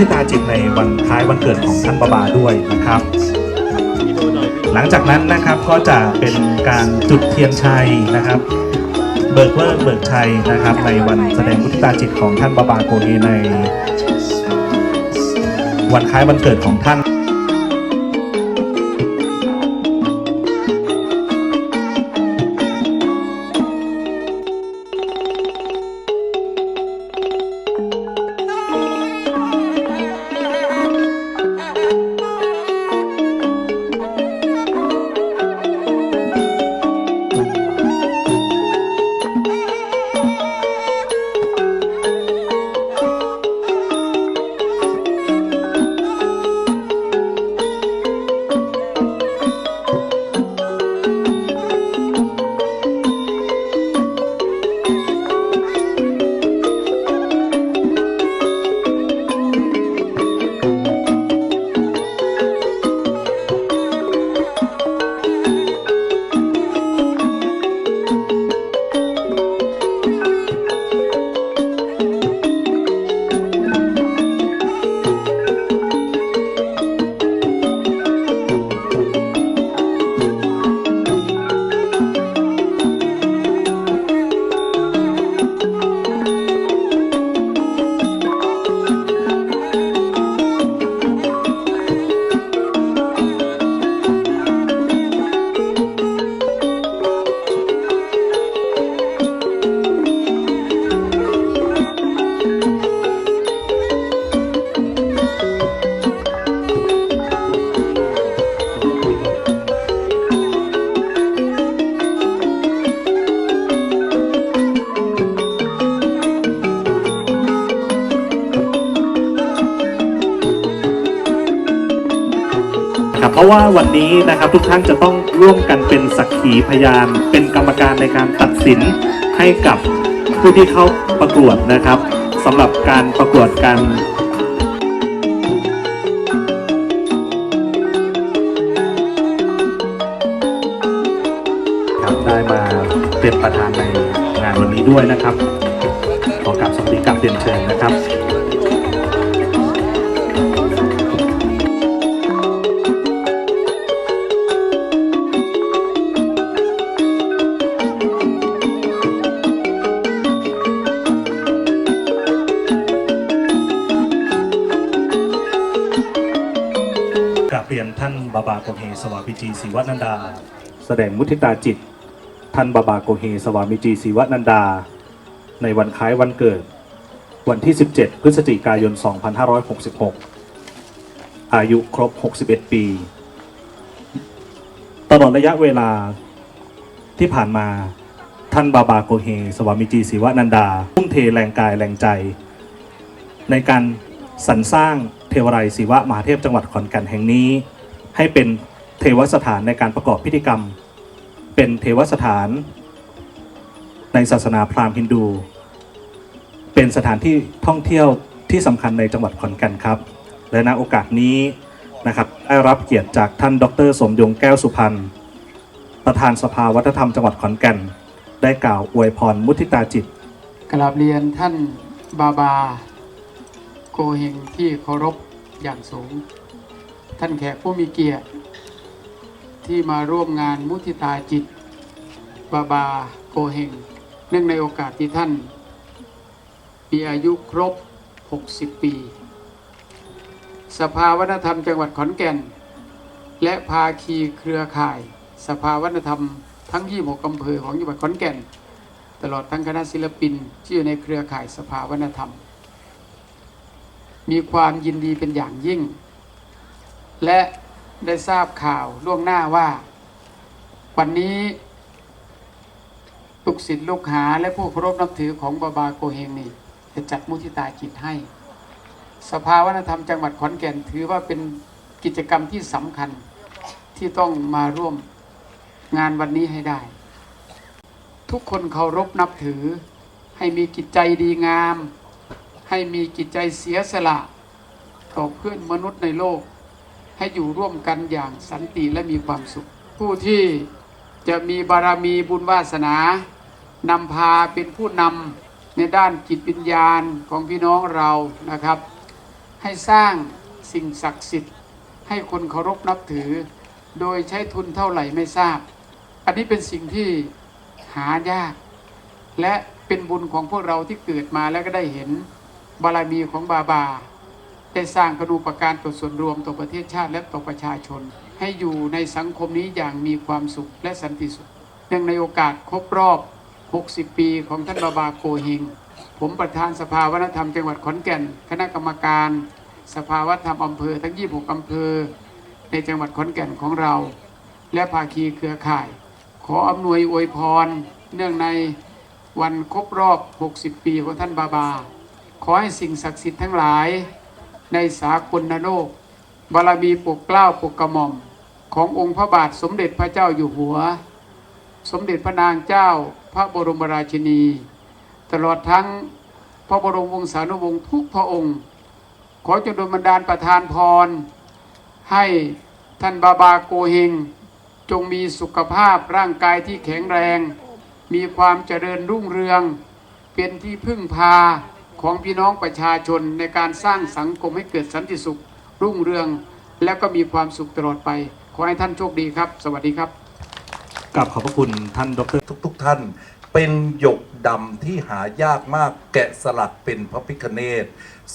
ทิตาจิตในวันท้ายวันเกิดของท่านปบาด้วยนะครับ หลังจากนั้นนะครับก็จะเป็นการจุดเทียนชัยนะครับ เบิกเลิกเบิกชัยนะครับ ในวันแสดงมุทิตาจิตของท่านปบาโกเีใน วันคล้ายวันเกิดของท่าน เพราะว่าวันนี้นะครับทุกท่านจะต้องร่วมกันเป็นสักขีพยาน เป็นกรรมการในการตัดสินให้กับผู้ที่เข้าประกวดนะครับสำหรับการประกวดการครับได้มาเป็นประธานในงานวันนี้ด้วยนะครับ ขอกราบสวัสดีกับเรียนเชิญนะครับ โกเฮสวามิจีศิวนันดา แสดงมุทิตาจิตท่านบาบาโกเฮสวามิจีศิวนันดา ในวันคล้ายวันเกิด วันที่ 17 พฤศจิกายน 2566 อายุครบ 61 ปี ตลอดระยะเวลาที่ผ่านมาท่านบาบาโกเฮสวามิจีศิวนันดาทุ่มเทแรงกายแรงใจ ในการสรรสร้างเทวไรศิวะมหาเทพจังหวัดขอนแก่นแห่งนี้ ให้เป็นเทวสถานในการประกอบพิธีกรรม เป็นเทวสถาน ในศาสนาพราหมณ์ฮินดู เป็นสถานที่ท่องเที่ยวที่สำคัญในจังหวัดขอนแก่นครับ และณโอกาสนี้นะครับได้รับเกียรติจากท่านดร สมยงแก้วสุพรรณประธานสภาวัฒนธรรมจังหวัดขอนแก่น ได้กล่าวอวยพรมุทิตาจิตกราบเรียนท่านบาบา โกเฮงที่เคารพอย่างสูง ท่านแขกผู้มีเกียรติ ที่มาร่วมงานมุทิตาจิต บาบาโกเฮงเนื่องในโอกาสที่ท่าน มีอายุครบ 60 ปี สภาวัฒนธรรมจังหวัดขอนแก่น และภาคีเครือข่าย สภาวัฒนธรรมทั้ง 26อำเภอของจังหวัดขอนแก่น ตลอดทั้งคณะศิลปินที่อยู่ในเครือข่ายสภาวัฒนธรรม มีความยินดีเป็นอย่างยิ่ง และได้ทราบข่าวล่วงหน้าว่า วันนี้ลูกศิษย์ลูกหาและผู้เคารพนับถือของบาบาโกเฮงนี่จะจัดมุทิตาจิตให้ สภาวัฒนธรรมจังหวัดขอนแก่นถือว่าเป็นกิจกรรมที่สำคัญที่ต้องมาร่วมงานวันนี้ให้ได้ ทุกคนเคารพนับถือ ให้มีจิตใจดีงาม ให้มีจิตใจเสียสละต่อเพื่อนมนุษย์ในโลก ให้อยู่ร่วมกันอย่างสันติและมีความสุข ผู้ที่จะมีบารมีบุญวาสนานำพาเป็นผู้นำในด้านจิตวิญญาณของพี่น้องเรานะครับ ให้สร้างสิ่งศักดิ์สิทธิ์ ให้คนเคารพนับถือ โดยใช้ทุนเท่าไหร่ไม่ทราบ อันนี้เป็นสิ่งที่หายาก และเป็นบุญของพวกเราที่เกิดมาแล้วก็ได้เห็นบารมีของบาบา ได้สร้างกระดูปการต่อส่วนรวมต่อประเทศชาติและต่อประชาชน ให้อยู่ในสังคมนี้อย่างมีความสุขและสันติสุขเนื่องในโอกาสครบรอบ 60 ปีของท่านบาบาโกเฮงผมประธานสภาวัฒนธรรมจังหวัดขอนแก่น คณะกรรมการ สภาวัฒนธรรมอำเภอทั้ง 26 อำเภอ ในจังหวัดขอนแก่นของเรา และภาคีเครือข่าย ขออำนวยอวยพร เนื่องในวันครบรอบ 60 ปีของท่านบาบา ขอให้สิ่งศักดิ์สิทธิ์ทั้งหลาย ในสากลโลกบารมีปกเกล้าปกกระหม่อม ขององค์พระบาทสมเด็จพระเจ้าอยู่หัว สมเด็จพระนางเจ้าพระบรมราชินี ตลอดทั้งพระบรมวงศานุวงศ์ทุกพระองค์ ขอจงดนบันดาลประทานพร ให้ท่านบาบาโกเฮงจงมีสุขภาพร่างกายที่แข็งแรง มีความเจริญรุ่งเรือง เป็นที่พึ่งพา ของพี่น้องประชาชนในการสร้างสังคมให้เกิดสันติสุข รุ่งเรือง และก็มีความสุขตลอดไป ขอให้ท่านโชคดีครับ สวัสดีครับกลับขอบพระคุณท่านดรทุกๆท่าน เป็นหยกดำที่หายากมากแกะสลักเป็นพระพิคเนต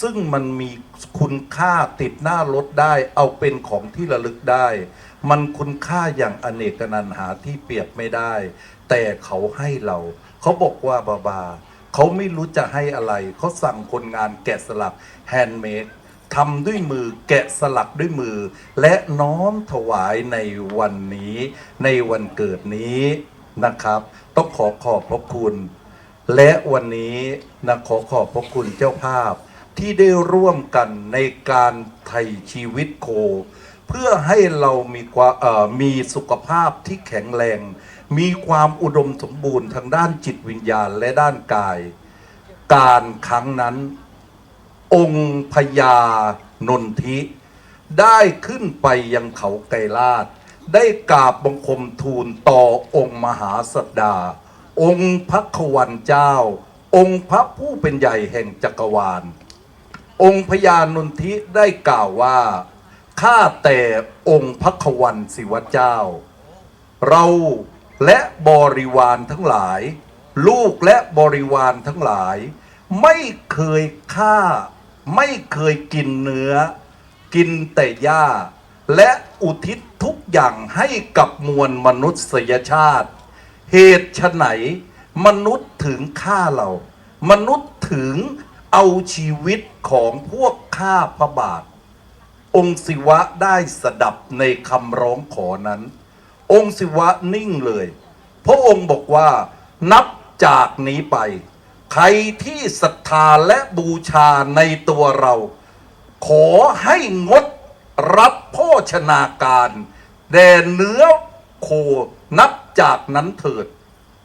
ซึ่งมันมีคุณค่าติดหน้ารถได้ เอาเป็นของที่ระลึกได้ มันคุณค่าอย่างอเนกนันหาที่เปรียบไม่ได้ แต่เขาให้เรา เขาบอกว่าบาบา เขาไม่รู้จะให้อะไร เขาสั่งคนงานแกะสลักแฮนด์เมดทำด้วยมือแกะสลักด้วยมือ และน้อมถวายในวันนี้ ในวันเกิดนี้นะครับ ต้องขอขอบพระคุณ และวันนี้นะขอขอบพระคุณเจ้าภาพ ที่ได้ร่วมกันในการไถ่ชีวิตโค เพื่อให้เรามีความมีสุขภาพที่แข็งแรง มีความอุดมสมบูรณ์ทางด้านจิตวิญญาณและด้านกาย การครั้งนั้น องค์พญานนทิ ได้ขึ้นไปยังเขาไกรลาดได้กราบบังคมทูลต่อองค์มหาสัตดา องค์พระขวันเจ้า องค์พระผู้เป็นใหญ่แห่งจักรวาล องค์พญานนทิได้กล่าวว่าข้าแต่องค์พระขวันศิวเจ้า เรา และบริวารทั้งหลาย ลูกและบริวารทั้งหลาย ไม่เคยฆ่า ไม่เคยกินเนื้อ กินแต่หญ้า และอุทิศทุกอย่างให้กับมวลมนุษยชาติ เหตุไฉนมนุษย์ถึงฆ่าเรา มนุษย์ถึงเอาชีวิตของพวกข้าพระบาท องค์ศิวะได้สดับในคำร้องขอนั้น องค์ศิวะนิ่งเลย พระองค์บอกว่านับจากนี้ไป ใครที่ศรัทธาและบูชาในตัวเรา ขอให้งดรับโภชนาการแด่เนื้อโคนับจากนั้นเถิด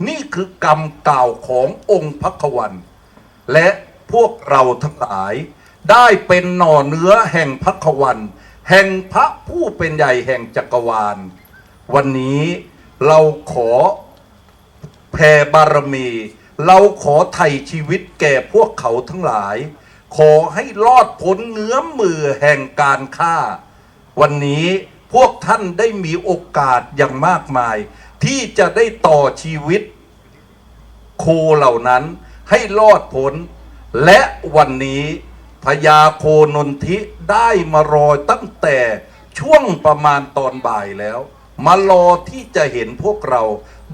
นี่คือกรรมเก่าขององค์พระขวันและพวกเราทั้งหลาย ได้เป็นหน่อเนื้อแห่งพระขวันแห่งพระผู้เป็นใหญ่แห่งจักรวาล วันนี้เราขอแผ่บารมี เราขอไถ่ชีวิตแก่พวกเขาทั้งหลาย ขอให้รอดพ้นเงื้อมมือแห่งการฆ่า วันนี้พวกท่านได้มีโอกาสอย่างมากมาย ที่จะได้ต่อชีวิต โคเหล่านั้นให้รอดพ้นและวันนี้พญาโคนนทิได้มารอตั้งแต่ช่วงประมาณตอนบ่ายแล้ว มารอที่จะเห็นพวกเรา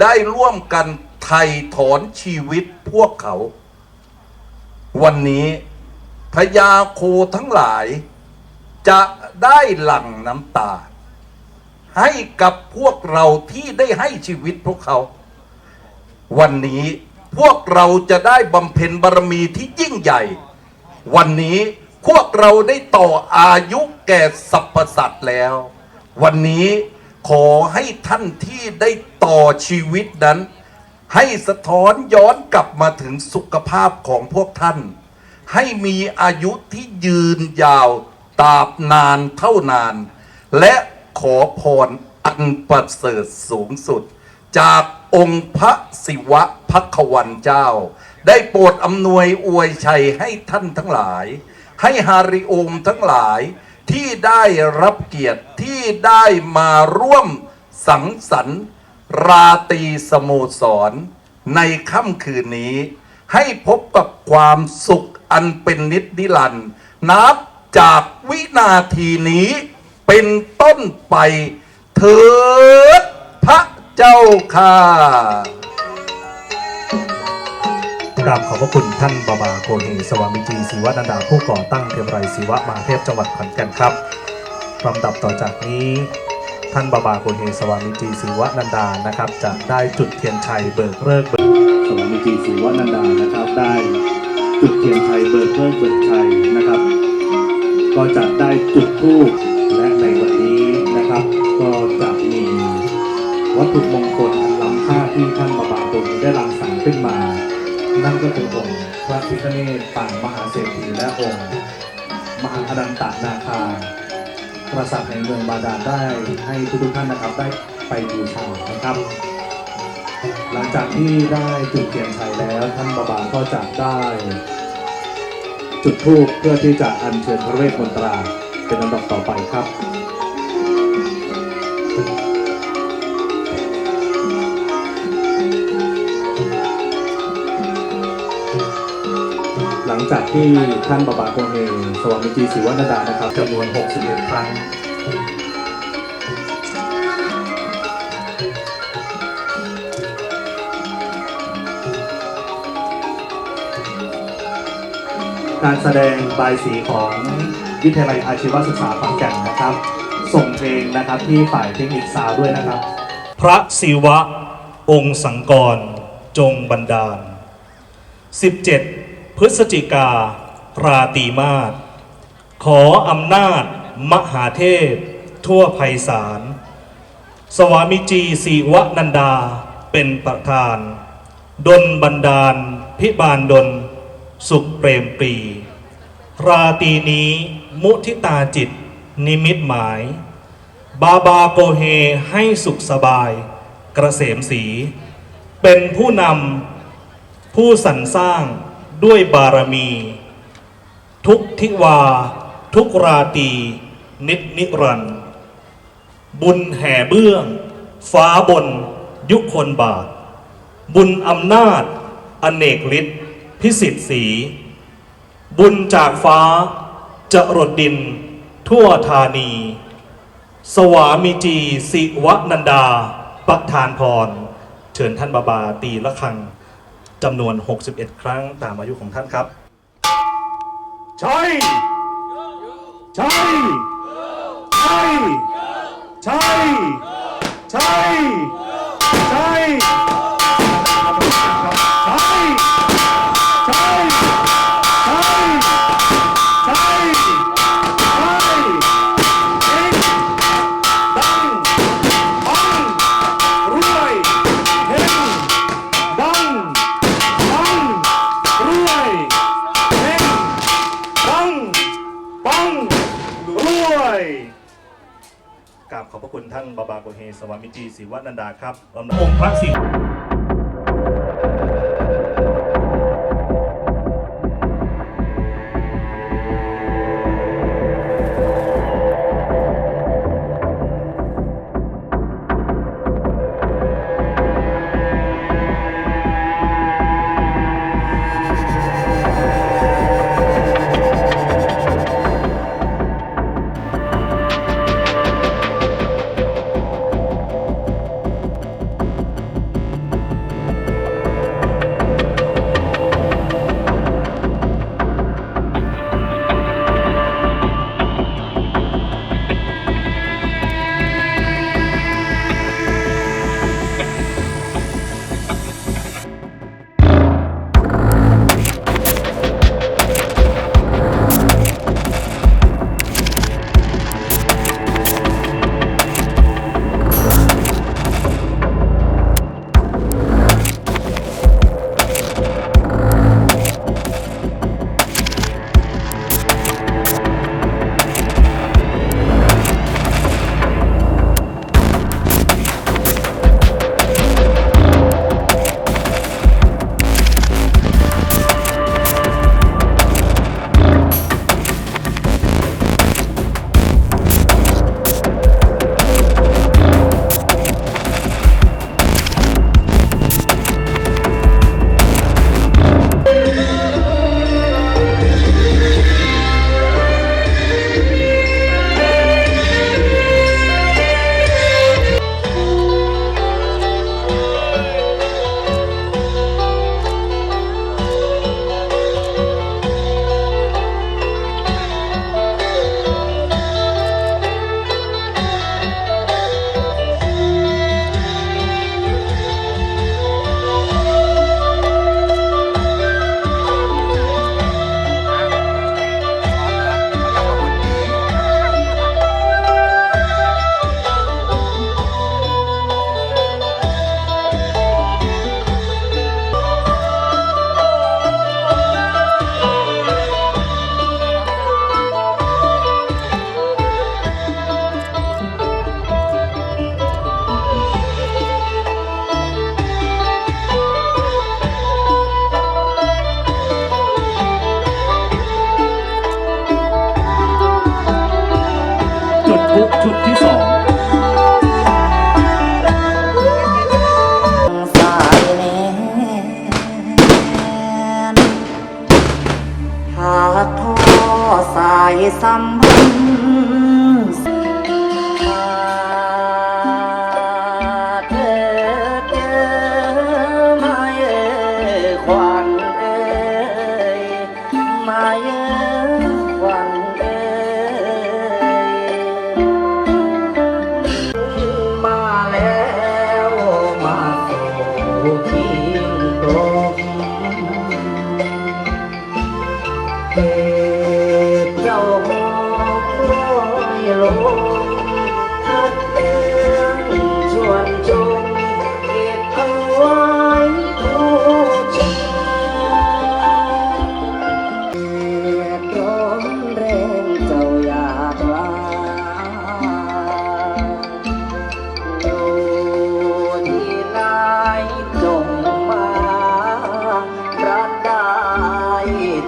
ได้ร่วมกันไถ่ถอนชีวิตพวกเขา วันนี้พญาโคทั้งหลาย จะได้หลั่งน้ำตา ให้กับพวกเราที่ได้ให้ชีวิตพวกเขา วันนี้พวกเราจะได้บำเพ็ญบารมีที่ยิ่งใหญ่ วันนี้พวกเราได้ต่ออายุแก่สรรพสัตว์แล้ว วันนี้ ขอให้ท่านที่ได้ต่อชีวิตนั้น ให้สะท้อนย้อนกลับมาถึงสุขภาพของพวกท่าน ให้มีอายุที่ยืนยาวตราบนานเท่านาน และขอพรอันประเสริฐสูงสุด จากองค์พระศิวะพักวันเจ้า ได้โปรดอำนวยอวยชัยให้ท่านทั้งหลาย ให้ฮาริโอมทั้งหลาย ที่ได้รับเกียรติที่ได้มาร่วมสังสรรค์ ราตรีสโมสร ในค่ำคืนนี้ ให้พบกับความสุขอันเป็นนิจนิรันดร์นับจากวินาทีนี้เป็นต้นไปเถิดพระเจ้าค่ะ กราบขอบพระคุณท่านบาบาโกเฮสวามิจีศิวนันดาผู้ก่อตั้งเทวไรศิวะมหาเทพจังหวัดขอนแก่นครับลำดับต่อจากนี้ ท่านบาบาโกเฮสวามิจีศิวนันดานะครับ จะได้จุดเทียนชัยเบิกเลิกษ์เบิกสวามิจีศิวนันดานะครับ ได้จุดเทียนชัยเบิกเลิกษ์เบิกชัยนะครับ ก็จะได้จุดธูป นก็คือองค์พระพิฆเนศปางมหาเศรษฐีและองค์ มหาอนันตนาคา กษัตริย์แห่งเมืองบาดาลได้ให้ทุกๆท่านนะครับได้ไปบูชานะครับ หลังจากที่ได้จุดเทียนชัยแล้วท่านบาบาก็จะได้ จุดธูปเพื่อที่จะอัญเชิญพระเวทมนตราเป็นลำดับต่อไปครับ จากที่ท่านบาบาโกเฮสวามิจีศิวนาดานะครับจำนวน 61 ครั้งการแสดงบายสีของวิทยาลัยอาชีวศึกษาขอนแก่นนะครับ ส่งเพลงนะครับที่ฝ่ายเทคนิคซาวด์ด้วยนะครับ พระศิวะ องค์สังกร จงบันดาล 17 พฤศจิกา ราตีมาศขออำนาจ มหาเทพ ทั่วไพศาลสวามิจีศิวนันดาเป็นประธานดลบันดาล พิบาลดลสุขเปรมปรี ราตีนี้มุทิตาจิต นิมิตหมาย บาบาโกเฮให้สุขสบาย กระเสมสี เป็นผู้นำผู้สรรสร้าง ด้วยบารมี ทุกทิวา ทุกราตีนิจนิรันด์บุญแห่เบื้อง ฟ้าบน ยุคนบาท บุญอำนาจ อเนกฤทธิ์พิสิทธิ์สี บุญจากฟ้า จะรดดิน ทั่วธานี สวามิจี สิวนันดา ประธานพร เชิญท่านบาบาตีละครัง จำนวน 61 ครั้งตามอายุของท่านครับ ใช่ ใช่ ใช่ ใช่ ใช่ ใช่ กราบขอบพระคุณท่านบาบาโกเฮสวามิจีศิวนันดาครับลำดับองค์พระศิว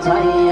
ชัย